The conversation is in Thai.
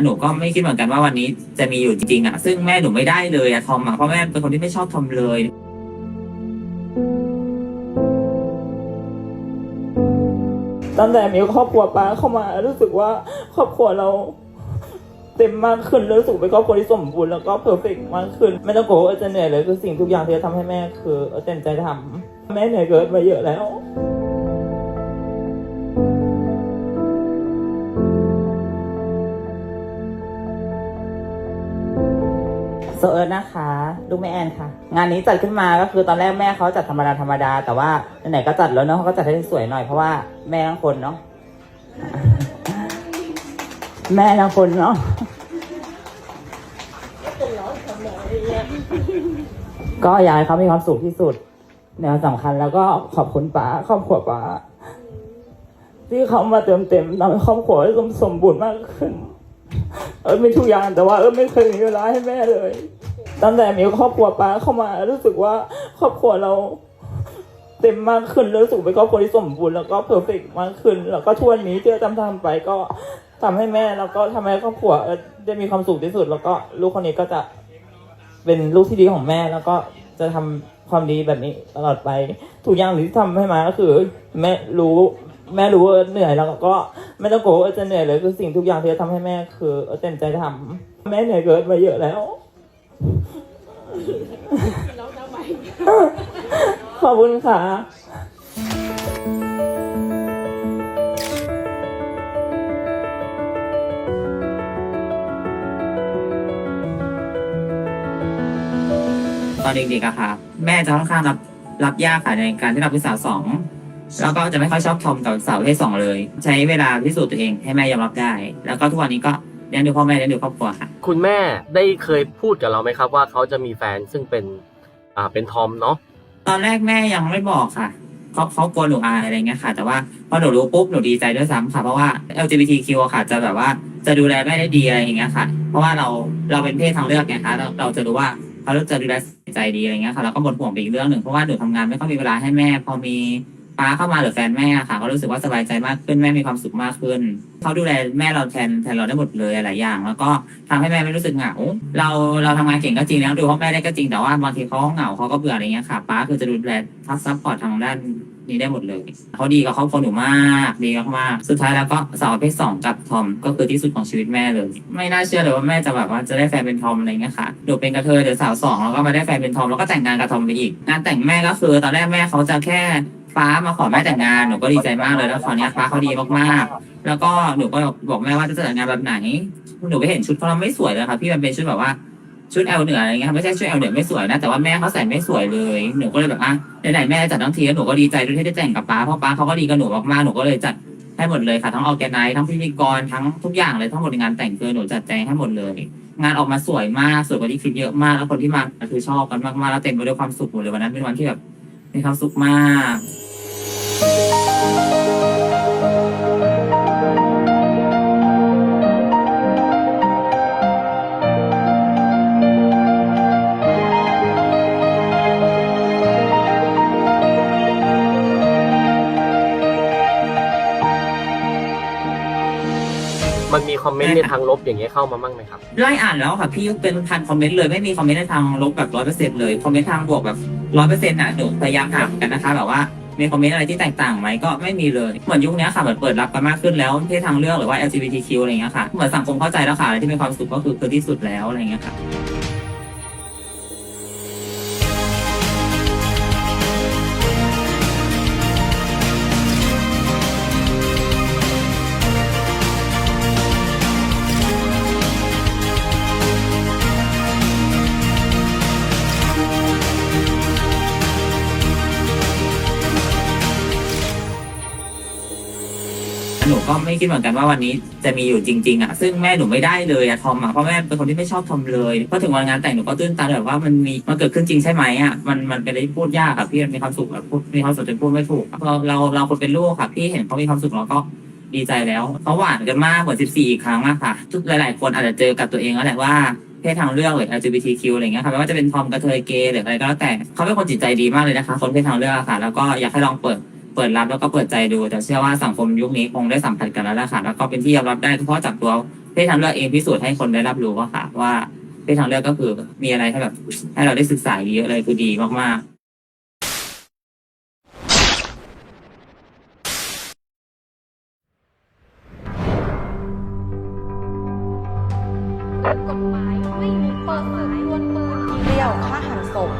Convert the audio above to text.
หนูก็ไม่คิดเหมือนกันว่าวันนี้จะมีอยู่จริงๆอะ ซึ่งแม่หนูไม่ได้เลยอะทอมอะเพราะแม่เป็นคนที่ไม่ชอบทอมเลย ตั้งแต่มีครอบครัวป้าเข้ามา รู้สึกว่าครอบครัวเรา เต็มมากขึ้นรู้สึกเป็นครอบครัวที่สมบูรณ์แล้วก็เพอร์เฟกมากขึ้น ไม่ต้องโกลัวว่าจะเหนื่อยเลยคือสิ่งทุกอย่างที่จะทำให้แม่คือเอาเต็มใจทำแม่เหนื่อยเกินมาเยอะแล้ว ซเอิร์ธนะคะลูกแม่แอนค่ะ งานนี้จัดขึ้นมาก็คือตอนแรกแม่เขาจัดธรรมดาธรรมดา แต่ว่าไหนๆก็จัดแล้วเนาะเขาก็จัดให้สวยหน่อยเพราะว่าแม่ทั้งคนเนาะแม่ทั้งคนเนาะก็อยากให้เขามีความสุขที่สุดแนวสำคัญแล้วก็ขอบคุณป้าครอบครัวป้าที่เขามาเติมเต็มทำให้ครอบครัวให้สมบูรณ์มากขึ้น เออมีทุกอย่างแต่ว่าเออไม่เคยมีเวลาให้แม่เลย ตั้งแต่มีครอบครัวป้าเข้ามา รู้สึกว่าครอบครัวเราเต็มมากขึ้นรู้สึกเป็นครอบครัวที่สมบูรณ์แล้วก็เพอร์เฟกมากขึ้น แล้วก็ทุกวันนี้ที่เราทำทำไปก็ทำให้แม่แล้วก็ทำให้ครอบครัวได้มีความสุขที่สุด แล้วก็ลูกคนนี้ก็จะเป็นลูกที่ดีของแม่แล้วก็จะทำความดีแบบนี้ตลอดไปทุกอย่างที่ทำให้มาก็คือ แม่รู้ แม่รู้ว่าเหนื่อยแล้วก็ ไม่ต้องโกลัวว่าจะเหนื่อยเลยคือสิ่งทุกอย่างที่จะทำให้แม่คือเอาเต็มใจทำแม่เหนื่อยเกินมาเยอะแล้วขอบคุณค่ะตอนเด็กๆอะค่ะ แม่จะค่อนข้างรับรับยากค่ะในการที่ราเป็นสาวสอง แล้วก็จะไม่ค่อยชอบทอมกับสาวประเพศสองเลย ใช้เวลาพิสูจน์ตัวเองให้แม่ยอมรับได้ แล้วก็ทุกวันนี้ก็เลี้ยงดูพ่อแม่เลี้ยงดูครอบครัวค่ะ คุณแม่ได้เคยพูดกับเราไหมครับ ว่าเขาจะมีแฟนซึ่งเป็นอ่าเป็นทอมเนาะตอนแรกแม่ยังไม่บอกค่ะเขาเขากลัวหนูอายอะไรเงี้ยค่ะ แต่ว่าพอหนูรู้ปุ๊บหนูดีใจด้วยซ้ำค่ะ เพราะว่า LGBTQ อะค่ะ จะแบบว่าจะดูแลแม่ได้ดีอะไรอย่างเงี้ยค่ะ เพราะว่าเราเราเป็นเพศทางเลือกไงคะเราเราจะรู้ว่าเขาจะดูแลใจดีอะไรเงี้ยค่ะแล้วก็หมดห่วงไปอีกเรื่องหนึ่งเพราะว่าหนูทำงานไม่ค่อยมีเวลาให้แม่ พอมี ป้าเข้ามาหรือแฟนแม่อะค่ะก็รู้สึกว่าสบายใจมากขึ้นแม่มีความสุขมากขึ้นเขาดูแลแม่เราแทนแทนเราได้หมดเลยหลายอย่าง แล้วก็ทำให้แม่ไม่รู้สึกเหงาเราเราทำงานเก่งก็จริงแล้วดูพ่อแม่ได้ก็จริงแต่ว่าบางทีเขาเหงาเขาก็เบื่ออะไรเงี้ยค่ะป้าคือจะดูแลทับซัพพอร์ตทางด้านนี้ได้หมดเลยเขาดีกับครอบครัวหนูมากดีมากๆสุดท้ายแล้วก็สาวประเพศสองกับทอมก็คือที่สุดของชีวิตแม่เลย ไม่น่าเชื่อเลยว่าแม่จะแบบว่าจะได้แฟนเป็นทอมอะไรเงี้ยค่ะหนูเป็นกระเทยเดี๋ยวสาวสองแล้วก็มาได้แฟนเป็นทอมแล้วก็แต่งงานกับทอมไปอีกงานแต่งแม่ก็คือ ตอนแรกแม่เขาจะแค่ ฟ้ามาขอแม่แต่งงานหนูก็ดีใจมากเลยแล้วคราวเนี้ยฟ้าเขาดีมากๆ แล้วก็หนูก็บอกแม่ว่าจะแต่งงานแบบไหนหนูไปเห็นชุดเขาแล้วไม่สวยเลยค่ะพี่มันเป็นชุดแบบว่าชุดแอลเหนืออะไรเงี้ยไม่ใช่ชุดแอลเหนือไม่สวยนะแต่ว่าแม่เขาใส่ไม่สวยเลยหนูก็เลยแบบอะไหนๆแม่จัดทั้งทีแล้วหนูก็ดีใจด้วยที่ได้แต่งกับป้าเพราะป้าเขาก็ดีกับหนูมากๆหนูก็เลยจัดให้หมดเลยค่ะทั้งออแกไนทั้งพิธีกรทั้งทุกอย่างเลยทั้งหมดในงานแต่งคือหนูจัดแจงให้หมดเลย งานออกมาสวยมากสวยกว่าที่คิดเยอะมากแล้วคนที่มาคือชอบกันมากๆแล้วเต็มไปด้วยความสุขหมดเลยวันนั้นเป็นวันที่แบบมีความสุขมาก มันมีคอมเมนต์ในทางลบอย่างเงี้ยเข้ามาบ้างไหมครับ ไล่อ่านแล้วค่ะพี่เป็นพันคอมเมนต์เลยไม่มีคอมเมนต์ในทางลบแบบร้อยเปอร์เซ็นต์เลยคอมเมนต์ทางบวกแบบร้อยเปอร์เซ็นต์อะหนูพยายามถามกันนะคะแบบว่า มีคอมเมนต์อะไรที่แตกต่างไหมก็ไม่มีเลยเหมือนยุคนี้ค่ะเหมือนเปิดรับกันมากขึ้นแล้วเพศทางเลือกหรือว่า LGBTQ อะไรเงี้ยค่ะเหมือนสังคมเข้าใจแล้วค่ะอะไรที่มีความสุขก็คือคือที่สุดแล้วอะไรเงี้ยค่ะ นูก็ไม่คิดเหมือนกันว่าวันนี้จะมีอยู่จริง ๆอะซึ่งแม่หนูไม่ได้เลยอะทอมอะเพราะแม่เป็นคนที่ไม่ชอบทอมเลยพอถึงวันงานแต่งหนูก็ตื้นตันแบบว่ามันมีมันเกิดขึ้นจริงใช่ไหมอะมันมันเป็นอะไรที่พูดยากอะพี่มันมีความสุขแบบพูดมีความสุขจนพูดไม่ถูกเราเราเราคนเป็นลูกค่ะพี่เห็นเขามีความสุขเราก็ดีใจแล้วเขาหวานกันมากกว่า 14 อีกครั้งมากค่ะทุกหลาย ๆ คนอาจจะเจอกับตัวเองแล้วแหละว่าเพศทางเลือกหรือ LGBTQ อะไรเงี้ยค่ะไม่ว่าจะเป็นทอมกระเทยเกย์หรืออะไรก็แล้วแต่เขาเป็นคนจิตใจดีมากเลยนะคะ คนเพศทางเลือกค่ะ แล้วก็อยากให้ลองเปิด เปิดรับแล้วก็เปิดใจดู แต่เชื่อว่าสังคมยุคนี้คงได้สัมผัสกันแล้วล่ะค่ะ แล้วก็เป็นที่ยอมรับได้เฉพาะจากตัวเพศทางเลือกเองพิสูจน์ให้คนได้รับรู้ว่าค่ะ ว่าเพศทางเลือกก็คือมีอะไรให้แบบให้เราได้ศึกษาเยอะเลยคือดีมากๆกฎหมายไม่มีเปิดเผยวนปืนเปรี้ยวฆ่าหันศพ